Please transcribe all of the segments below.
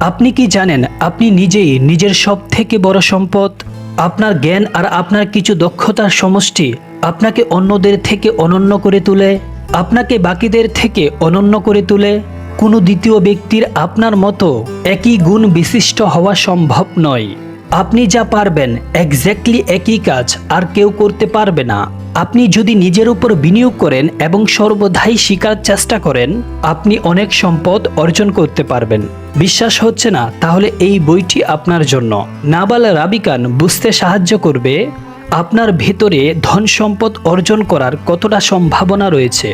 আপনি কি জানেন আপনি নিজেই নিজের সব থেকে বড় সম্পদ? আপনার জ্ঞান আর আপনার কিছু দক্ষতার সমষ্টি আপনাকে অন্যদের থেকে অনন্য করে তোলে, আপনাকে বাকিদের থেকে অনন্য করে তোলে। কোনো দ্বিতীয় ব্যক্তির আপনার মতো একই গুণ বিশিষ্ট হওয়া সম্ভব নয়। আপনি যা পারবেন এক্স্যাক্টলি একই কাজ আর কেউ করতে পারবে না। আপনি যদি নিজের উপর বিনিয়োগ করেন এবং সর্বদাই শিকার চেষ্টা করেন, আপনি অনেক সম্পদ অর্জন করতে পারবেন। বিশ্বাস হচ্ছে না, তাহলে এই বইটি আপনার জন্য। নাবাল রাবিকান বুঝতে সাহায্য করবে, আপনার ভেতরে ধন সম্পদ অর্জন করার কতটা সম্ভাবনা রয়েছে?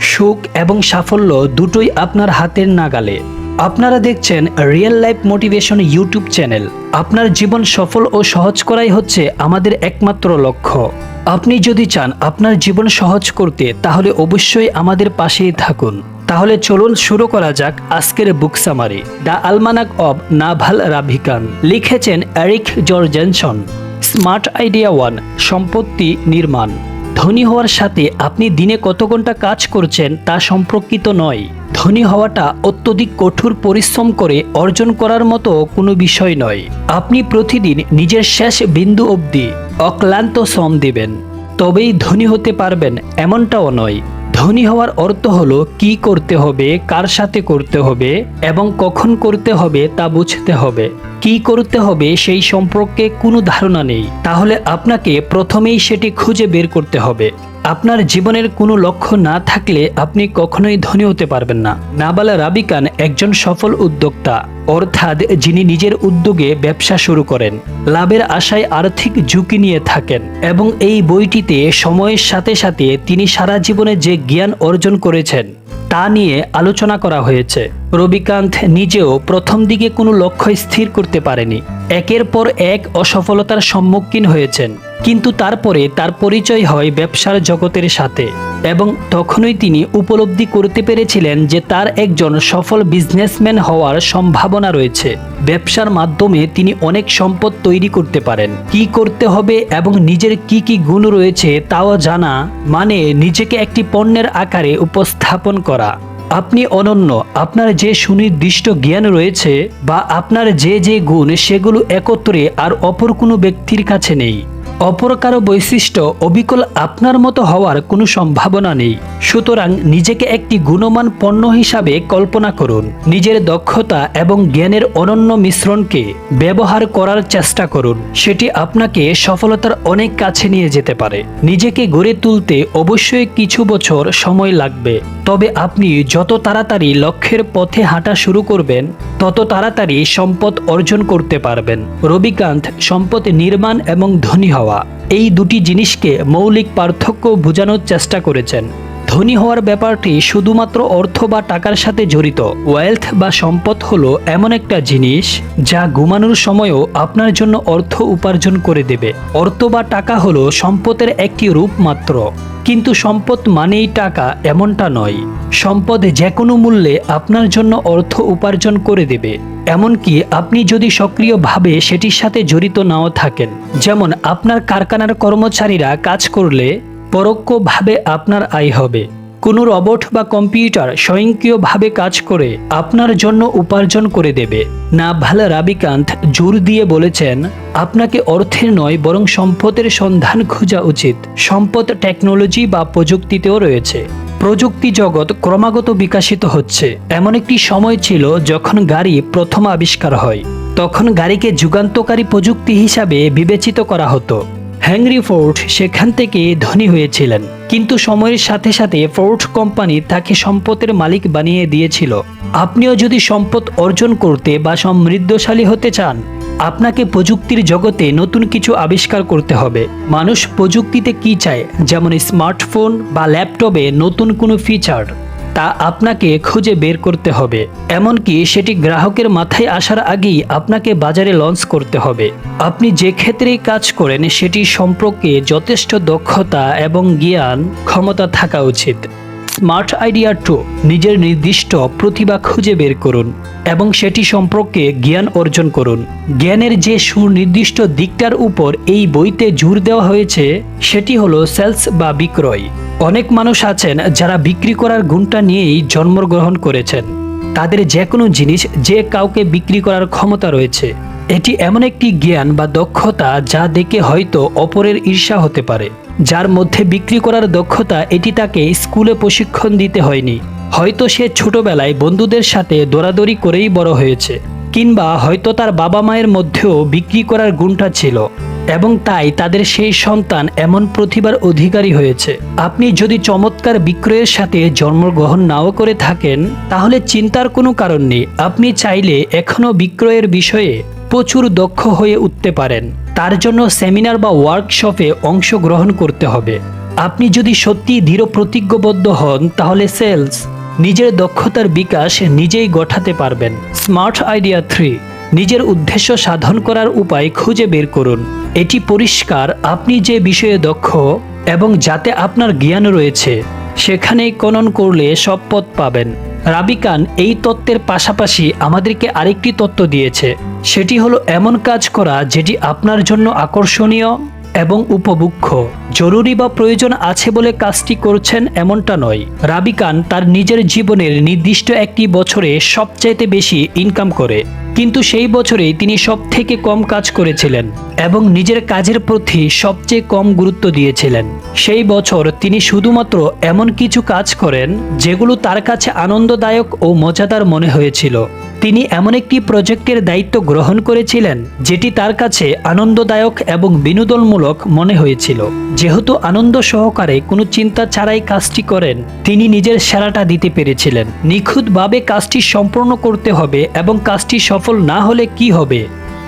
সুখ এবং সাফল্য দুটোই আপনার হাতের নাগালে। আপনারা দেখছেন real life motivation YouTube channel আপনার জীবন সফল ও সহজ করাই হচ্ছে আমাদের একমাত্র লক্ষ্য। আপনি যদি চান আপনার জীবন সহজ করতে, তাহলে অবশ্যই আমাদের পাশেই থাকুন। তাহলে চলুন শুরু করা যাক আজকের book summary the Almanack of Naval Ravikant লিখেছেন Eric Jorgenson smart idea one সম্পত্তি নির্মাণ। ধনী হওয়ার সাথে আপনি দিনে কত ঘণ্টা কাজ করছেন তা সম্পর্কিত নয়। ধনী হওয়াটা অত্যধিক কঠোর পরিশ্রম করে অর্জন করার মতো কোনো বিষয় নয়। আপনি প্রতিদিন নিজের শেষ বিন্দু অবধি অক্লান্ত শ্রম দেবেন। তবেই ধনী হতে পারবেন এমনটাও নয়। ধনী হওয়ার অর্থ হলো কি করতে হবে, কার সাথে করতে হবে এবং কখন করতে হবে তা বুঝতে হবে। কি করতে হবে সেই সম্পর্কে কোনো ধারণা নেই। তাহলে আপনাকে প্রথমেই সেটি খুঁজে বের করতে হবে। আপনার জীবনের কোনো লক্ষ্য না থাকলে আপনি কখনোই ধনী হতে পারবেন না। নাবালা রাবিকান একজন সফল উদ্যোক্তা, অর্থাৎ যিনি নিজের উদ্যোগে ব্যবসা শুরু করেন, লাভের আশায় আর্থিক ঝুঁকি নিয়ে থাকেন এবং এই বইটিতে সময়ের সাথে সাথে তিনি সারা জীবনে যে জ্ঞান অর্জন করেছেন। তা নিয়ে আলোচনা করা হয়েছে। রবিকান্ত নিজেও প্রথম দিকে কোনো লক্ষ্য স্থির করতে পারেনি। একের পর এক অসফলতার সম্মুখীন হয়েছেন। কিন্তু তারপরে তার পরিচয় হয় ব্যবসার জগতের সাথে এবং তখনই তিনি উপলব্ধি করতে পেরেছিলেন যে তার একজন সফল বিজনেসম্যান হওয়ার সম্ভাবনা রয়েছে। ব্যবসার মাধ্যমে তিনি অনেক সম্পদ তৈরি করতে পারেন। কি করতে হবে এবং নিজের কি কি গুণ রয়েছে তাও জানা মানে নিজেকে একটি পণ্যের আকারে উপস্থাপন করা। আপনি অনন্য, আপনার যে সুনির্দিষ্ট জ্ঞান রয়েছে বা আপনার যে যে গুণ সেগুলো একত্রে আর অপর কোনো ব্যক্তির কাছে নেই। অপর কারও বৈশিষ্ট্য অবিকল আপনার মতো হওয়ার কোনো সম্ভাবনা নেই। সুতরাং নিজেকে একটি গুণমান পণ্য হিসাবে কল্পনা করুন। নিজের দক্ষতা এবং জ্ঞানের অনন্য মিশ্রণকে ব্যবহার করার চেষ্টা করুন। সেটি আপনাকে সফলতার অনেক কাছে নিয়ে যেতে পারে। নিজেকে গড়ে তুলতে অবশ্যই কিছু বছর সময় লাগবে। তবে আপনি যত তাড়াতাড়ি লক্ষ্যের পথে হাঁটা শুরু করবেন, তত তাড়াতাড়ি সম্পদ অর্জন করতে পারবেন। রবিকান্ত সম্পদ নির্মাণ এবং ধনী হওয়া। এই দুটি জিনিসকে মৌলিক পার্থক্য বোঝানোর চেষ্টা করেছেন। ধনী হওয়ার ব্যাপারটি শুধুমাত্র অর্থ বা টাকার সাথে জড়িত। ওয়েলথ বা সম্পদ হলো এমন একটা জিনিস যা ঘুমানোর সময়ও আপনার জন্য অর্থ উপার্জন করে দেবে। অর্থ বা টাকা হলো সম্পদের একটি রূপ মাত্র। কিন্তু সম্পদ মানেই টাকা এমনটা নয়। সম্পদ যে কোনো মূল্যে আপনার জন্য অর্থ উপার্জন করে দেবে। এমনকি আপনি যদি সক্রিয়ভাবে সেটির সাথে জড়িত নাও থাকেন, যেমন আপনার কারখানার কর্মচারীরা কাজ করলে পরোক্ষভাবে আপনার আয় হবে। কোনো রবট বা কম্পিউটার স্বয়ংক্রিয়ভাবে কাজ করে আপনার জন্য উপার্জন করে দেবে। না ভালো রাবিকান্ত জোর দিয়ে বলেছেন, আপনাকে অর্থের নয়, বরং সম্পদের সন্ধান খোঁজা উচিত। সম্পদ টেকনোলজি বা প্রযুক্তিতেও রয়েছে। প্রযুক্তি জগৎ ক্রমাগত বিকাশিত হচ্ছে। এমন একটি সময় ছিল যখন গাড়ি প্রথম আবিষ্কার হয়। তখন গাড়িকে যুগান্তকারী প্রযুক্তি হিসাবে বিবেচিত করা হতো। হ্যাংরি ফোর্ড সেখান থেকে ধনী হয়েছিলেন। কিন্তু সময়ের সাথে সাথে ফোর্ড কোম্পানি তাকে সম্পদের মালিক বানিয়ে দিয়েছিল। আপনিও যদি সম্পদ অর্জন করতে বা সমৃদ্ধশালী হতে চান, আপনাকে প্রযুক্তির জগতে নতুন কিছু আবিষ্কার করতে হবে। মানুষ প্রযুক্তিতে কি চায়? যেমন স্মার্টফোন বা ল্যাপটপে নতুন কোনো ফিচার। তা আপনাকে খুঁজে বের করতে হবে। এমনকি সেটি গ্রাহকের মাথায় আসার আগেই আপনাকে বাজারে লঞ্চ করতে হবে। আপনি যে ক্ষেত্রেই কাজ করেন, সেটি সম্পর্কে যথেষ্ট দক্ষতা এবং জ্ঞান, ক্ষমতা থাকা উচিত। স্মার্ট আইডিয়া টু নিজের নির্দিষ্ট প্রতিভা খুঁজে বের করুন এবং সেটি সম্পর্কে জ্ঞান অর্জন করুন। জ্ঞানের যে সুনির্দিষ্ট দিকটার উপর এই বইতে জোর দেওয়া হয়েছে, সেটি হলো সেলস বা বিক্রয়। অনেক মানুষ আছেন যারা বিক্রি করার গুণটা নিয়েই জন্মগ্রহণ করেছেন। তাদের যে কোনো জিনিস যে কাউকে বিক্রি করার ক্ষমতা রয়েছে, এটি এমন একটি জ্ঞান বা দক্ষতা যা দেখে হয়তো অপরের ঈর্ষা হতে পারে। যার মধ্যে বিক্রি করার দক্ষতা, এটি তাকে স্কুলে প্রশিক্ষণ দিতে হয়নি। হয়তো সে ছোটবেলায় বন্ধুদের সাথে দৌড়াদৌড়ি করেই বড় হয়েছে, কিংবা হয়তো তার বাবা মায়ের মধ্যেও বিক্রি করার গুণটা ছিল, এবং তাই তাদের সেই সন্তান এমন প্রতিভার অধিকারী হয়েছে। আপনি যদি চমৎকার বিক্রয়ের সাথে জন্মগ্রহণ নাও করে থাকেন, তাহলে চিন্তার কোনো কারণ নেই। আপনি চাইলে এখনও বিক্রয়ের বিষয়ে প্রচুর দক্ষ হয়ে উঠতে পারেন। তার জন্য সেমিনার বা ওয়ার্কশপে অংশগ্রহণ করতে হবে। আপনি যদি সত্যি দৃঢ় প্রতিজ্ঞবদ্ধ হন, তাহলে সেলস নিজের দক্ষতার বিকাশ নিজেই গঠাতে পারবেন। স্মার্ট আইডিয়া থ্রি, নিজের উদ্দেশ্য সাধন করার উপায় খুঁজে বের করুন। এটি পরিষ্কার, আপনি যে বিষয়ে দক্ষ এবং যাতে আপনার জ্ঞান রয়েছে, সেখানেই কনন করলে সব পথ পাবেন। রাবিকান এই তত্ত্বের পাশাপাশি আমাদেরকে আরেকটি তত্ত্ব দিয়েছে। সেটি হলো এমন কাজ করা যেটি আপনার জন্য আকর্ষণীয় এবং উপভুক্ষ জরুরি বা প্রয়োজন আছে বলে কাজটি করছেন এমনটা নয়। রাবিকান তার নিজের জীবনের নির্দিষ্ট একটি বছরে সবচাইতে বেশি ইনকাম করে। কিন্তু সেই বছরেই তিনি সব থেকে কম কাজ করেছিলেন এবং নিজের কাজের প্রতি সবচেয়ে কম গুরুত্ব দিয়েছিলেন। সেই বছর তিনি শুধুমাত্র এমন কিছু কাজ করেন যেগুলো তার কাছে আনন্দদায়ক ও মজাদার মনে হয়েছিল। তিনি এমন একটি প্রজেক্টের দায়িত্ব গ্রহণ করেছিলেন, যেটি তার কাছে আনন্দদায়ক এবং বিনোদনমূলক মনে হয়েছিল। যেহেতু আনন্দ সহকারে কোনো চিন্তা ছাড়াই কাজটি করেন, তিনি নিজের সেরাটা দিতে পেরেছিলেন। নিখুঁতভাবে কাজটি সম্পূর্ণ করতে হবে এবং কাজটি সফল না হলে কি হবে?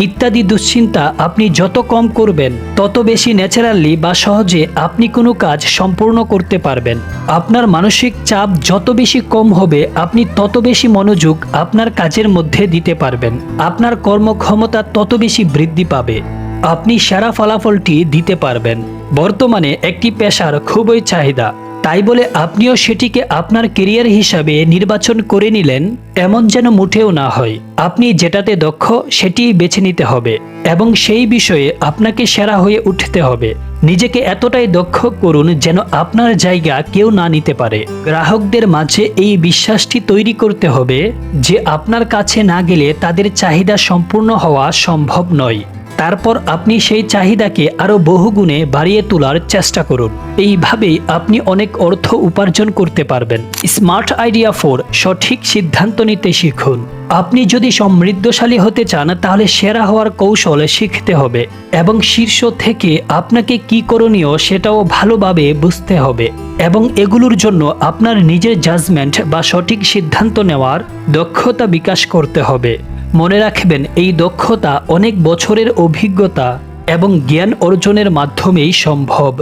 ইত্যাদি দুশ্চিন্তা আপনি যত কম করবেন, তত বেশি ন্যাচারালি বা সহজে আপনি কোনো কাজ সম্পূর্ণ করতে পারবেন। আপনার মানসিক চাপ যত বেশি কম হবে, আপনি তত বেশি মনোযোগ আপনার কাজের মধ্যে দিতে পারবেন। আপনার কর্মক্ষমতা তত বেশি বৃদ্ধি পাবে। আপনি সেরা ফলাফলটি দিতে পারবেন। বর্তমানে একটি পেশার খুবই চাহিদা। তাই বলে আপনিও সেটিকে আপনার কেরিয়ার হিসাবে নির্বাচন করে নিলেন, এমন যেন মুঠেও না হয়। আপনি যেটাতে দক্ষ সেটি বেছে নিতে হবে এবং সেই বিষয়ে আপনাকে সেরা হয়ে উঠতে হবে। নিজেকে এতটাই দক্ষ করুন যেন আপনার জায়গা কেউ না নিতে পারে। গ্রাহকদের মাঝে এই বিশ্বাসটি তৈরি করতে হবে যে আপনার কাছে না গেলে তাদের চাহিদা সম্পূর্ণ হওয়া সম্ভব নয়। তারপর আপনি সেই চাহিদাকে আরও বহুগুণে বাড়িয়ে তোলার চেষ্টা করুন। এইভাবেই আপনি অনেক অর্থ উপার্জন করতে পারবেন। স্মার্ট আইডিয়া ফোর সঠিক সিদ্ধান্ত নিতে শিখুন। আপনি যদি সমৃদ্ধশালী হতে চান, তাহলে সেরা হওয়ার কৌশল শিখতে হবে এবং শীর্ষ থেকে আপনাকে কি করণীয় সেটাও ভালোভাবে বুঝতে হবে এবং এগুলোর জন্য আপনার নিজের জাজমেন্ট বা সঠিক সিদ্ধান্ত নেওয়ার দক্ষতা বিকাশ করতে হবে। মনে রাখবেন, এই দক্ষতা অনেক বছরের অভিজ্ঞতা এবং জ্ঞান অর্জনের মাধ্যমেই সম্ভব।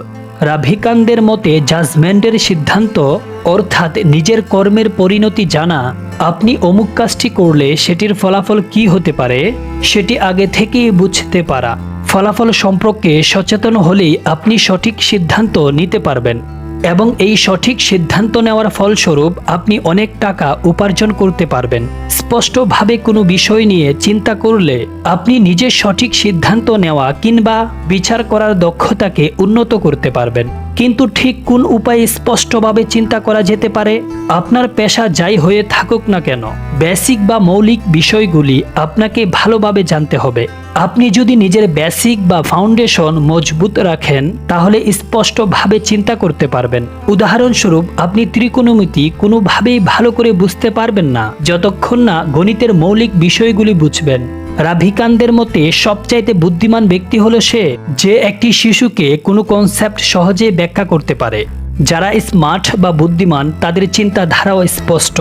রাভিকানদের মতে, জাজমেন্টের সিদ্ধান্ত, অর্থাৎ নিজের কর্মের পরিণতি জানা, আপনি অমুক কাজটি করলে সেটির ফলাফল কি হতে পারে, সেটি আগে থেকেই বুঝতে পারা। ফলাফল সম্পর্কে সচেতন হলেই আপনি সঠিক সিদ্ধান্ত নিতে পারবেন। এবং এই সঠিক সিদ্ধান্ত নেওয়ার ফলস্বরূপ আপনি অনেক টাকা উপার্জন করতে পারবেন। স্পষ্টভাবে কোনো বিষয় নিয়ে চিন্তা করলে আপনি নিজের সঠিক সিদ্ধান্ত নেওয়া কিংবা বিচার করার দক্ষতাকে উন্নত করতে পারবেন। কিন্তু ঠিক কোন উপায়ে স্পষ্টভাবে চিন্তা করা যেতে পারে? আপনার পেশা যাই হয়ে থাকুক না কেন বেসিক বা মৌলিক বিষয়গুলি আপনাকে ভালোভাবে জানতে হবে। আপনি যদি নিজের বেসিক বা ফাউন্ডেশন মজবুত রাখেন, তাহলে স্পষ্টভাবে চিন্তা করতে পারবেন। উদাহরণস্বরূপ, আপনি ত্রিকোণমিতি কোনোভাবেই ভালো করে বুঝতে পারবেন না। যতক্ষণ না গণিতের মৌলিক বিষয়গুলি বুঝবেন। রাভিকানদের মতে সবচাইতে বুদ্ধিমান ব্যক্তি হলো সে, যে একটি শিশুকে কোনো কনসেপ্ট সহজে ব্যাখ্যা করতে পারে। যারা স্মার্ট বা বুদ্ধিমান, তাদের চিন্তাধারাও স্পষ্ট।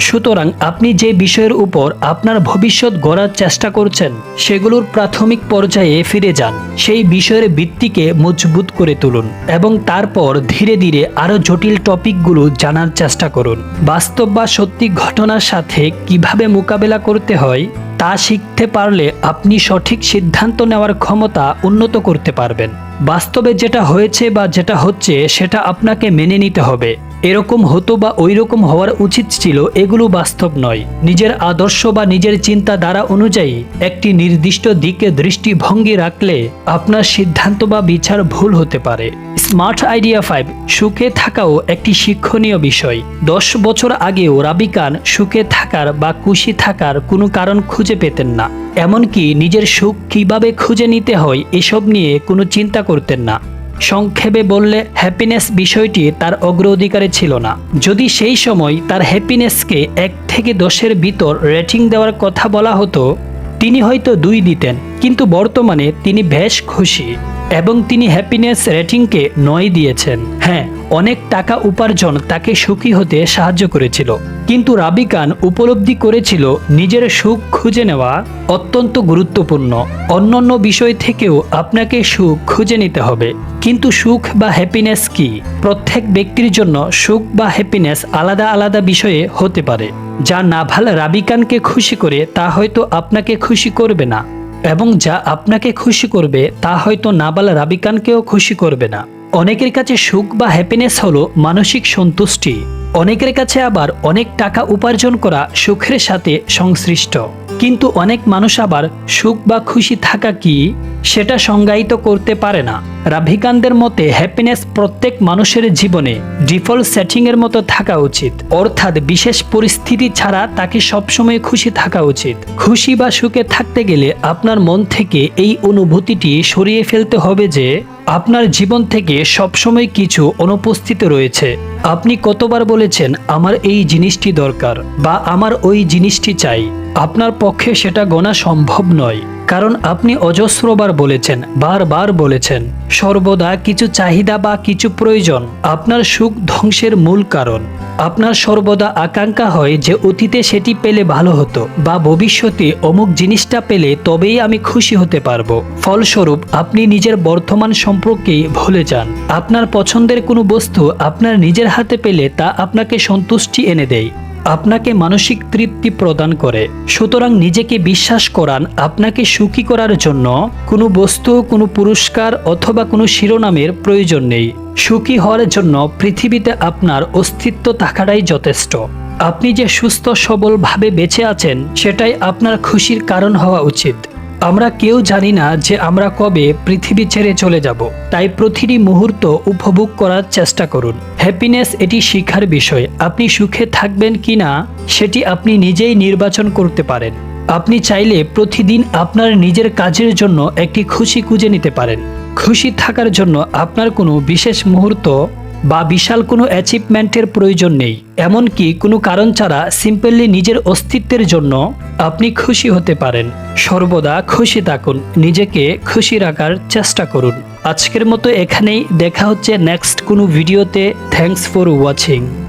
সুতরাং আপনি যে বিষয়ের উপর আপনার ভবিষ্যৎ গড়ার চেষ্টা করছেন, সেগুলোর প্রাথমিক পর্যায়ে ফিরে যান। সেই বিষয়ের ভিত্তিকে মজবুত করে তুলুন এবং তারপর ধীরে ধীরে আরও জটিল টপিকগুলো জানার চেষ্টা করুন। বাস্তব বা সত্যি ঘটনার সাথে কীভাবে মোকাবেলা করতে হয় তা শিখতে পারলে আপনি সঠিক সিদ্ধান্ত নেওয়ার ক্ষমতা উন্নত করতে পারবেন। বাস্তবে যেটা হয়েছে বা যেটা হচ্ছে, সেটা আপনাকে মেনে নিতে হবে। এরকম হতো বা ওই রকম হওয়ার উচিত ছিল এগুলো বাস্তব নয়। নিজের আদর্শ বা নিজের চিন্তাধারা অনুযায়ী একটি নির্দিষ্ট দিকে দৃষ্টিভঙ্গি রাখলে আপনার সিদ্ধান্ত বা বিচার ভুল হতে পারে। স্মার্ট আইডিয়া ফাইভ, সুখে থাকাও একটি শিক্ষণীয় বিষয়। দশ বছর আগেও রাবিকান সুখে থাকার বা খুশি থাকার কোনো কারণ খুঁজে পেতেন না। এমনকি নিজের সুখ কীভাবে খুঁজে নিতে হয় এসব নিয়ে কোনো চিন্তা করতেন না। সংক্ষেপে বললে হ্যাপিনেস বিষয়টি তার অগ্রাধিকারে ছিল না। যদি সেই সময় তার হ্যাপিনেসকে এক থেকে দশের ভিতর রেটিং দেওয়ার কথা বলা হতো, তিনি হয়তো দুই দিতেন, কিন্তু বর্তমানে তিনি বেশ খুশি এবং তিনি হ্যাপিনেস রেটিংকে নয় দিয়েছেন। হ্যাঁ অনেক টাকা উপার্জন তাকে সুখী হতে সাহায্য করেছিল। কিন্তু রাবিকান উপলব্ধি করেছিল নিজের সুখ খুঁজে নেওয়া অত্যন্ত গুরুত্বপূর্ণ। অন্যান্য বিষয় থেকেও আপনাকে সুখ খুঁজে নিতে হবে। কিন্তু সুখ বা হ্যাপিনেস কি? প্রত্যেক ব্যক্তির জন্য সুখ বা হ্যাপিনেস আলাদা আলাদা বিষয়ে হতে পারে। যা নাভাল রাবিকানকে খুশি করে, তা হয়তো আপনাকে খুশি করবে না। এবং যা আপনাকে খুশি করবে, তা হয়তো নাবাল রাবিকানকেও খুশি করবে না। অনেকের কাছে সুখ বা হ্যাপিনেস হলো মানসিক সন্তুষ্টি। অনেকের কাছে আবার অনেক টাকা উপার্জন করা সুখের সাথে সংশ্লিষ্ট। কিন্তু অনেক মানুষ আবার সুখ বা খুশি থাকা কি, সেটা সংজ্ঞায়িত করতে পারে না। রাভিকানদের মতে হ্যাপিনেস প্রত্যেক মানুষের জীবনে ডিফল্ট সেটিংয়ের মতো থাকা উচিত। অর্থাৎ বিশেষ পরিস্থিতি ছাড়া তাকে সবসময় খুশি থাকা উচিত। খুশি বা সুখে থাকতে গেলে আপনার মন থেকে এই অনুভূতিটি সরিয়ে ফেলতে হবে যে আপনার জীবন থেকে সবসময় কিছু অনুপস্থিত রয়েছে। আপনি কতবার বলেছেন, আমার এই জিনিসটি দরকার বা আমার ওই জিনিসটি চাই আপনার পক্ষে সেটা গোনা সম্ভব নয়। কারণ আপনি অজস্রবার বলেছেন বারবার বলেছেন, সর্বদা কিছু চাহিদা বা কিছু প্রয়োজন, আপনার সুখ ধ্বংসের মূল কারণ। আপনার সর্বদা আকাঙ্ক্ষা হয় যে অতীতে সেটি পেলে ভালো হতো, বা ভবিষ্যতে অমুক জিনিসটা পেলে তবেই আমি খুশি হতে পারব। ফলস্বরূপ, আপনি নিজের বর্তমান সম্পর্কে ভুলে যান। আপনার পছন্দের কোনো বস্তু আপনার নিজের হাতে পেলে তা আপনাকে সন্তুষ্টি এনে দেয়। আপনাকে মানসিক তৃপ্তি প্রদান করে। সুতরাং নিজেকে বিশ্বাস করান, আপনাকে সুখী করার জন্য কোনো বস্তু, কোনো পুরস্কার অথবা কোনো শিরোনামের প্রয়োজন নেই। সুখী হওয়ার জন্য পৃথিবীতে আপনার অস্তিত্ব থাকাটাই যথেষ্ট। আপনি যে সুস্থ, সবলভাবে বেঁচে আছেন, সেটাই আপনার খুশির কারণ হওয়া উচিত। আমরা কেউ জানি না যে আমরা কবে পৃথিবী ছেড়ে চলে যাব। তাই প্রতিটি মুহূর্ত উপভোগ করার চেষ্টা করুন। হ্যাপিনেস এটি শিখার বিষয়। আপনি সুখে থাকবেন কি না, সেটি আপনি নিজেই নির্বাচন করতে পারেন। আপনি চাইলে প্রতিদিন আপনার নিজের কাজের জন্য একটি খুশি খুঁজে নিতে পারেন। খুশি থাকার জন্য আপনার কোনো বিশেষ মুহূর্ত বা বিশাল কোনো অ্যাচিভমেন্টের প্রয়োজন নেই। এমনকি কোনো কারণ ছাড়া সিম্পলি নিজের অস্তিত্বের জন্য আপনি খুশি হতে পারেন। সর্বদা খুশি থাকুন। নিজেকে খুশি রাখার চেষ্টা করুন। আজকের মতো এখানেই। দেখা হচ্ছে নেক্সট কোনো ভিডিওতে থ্যাংকস ফর ওয়াচিং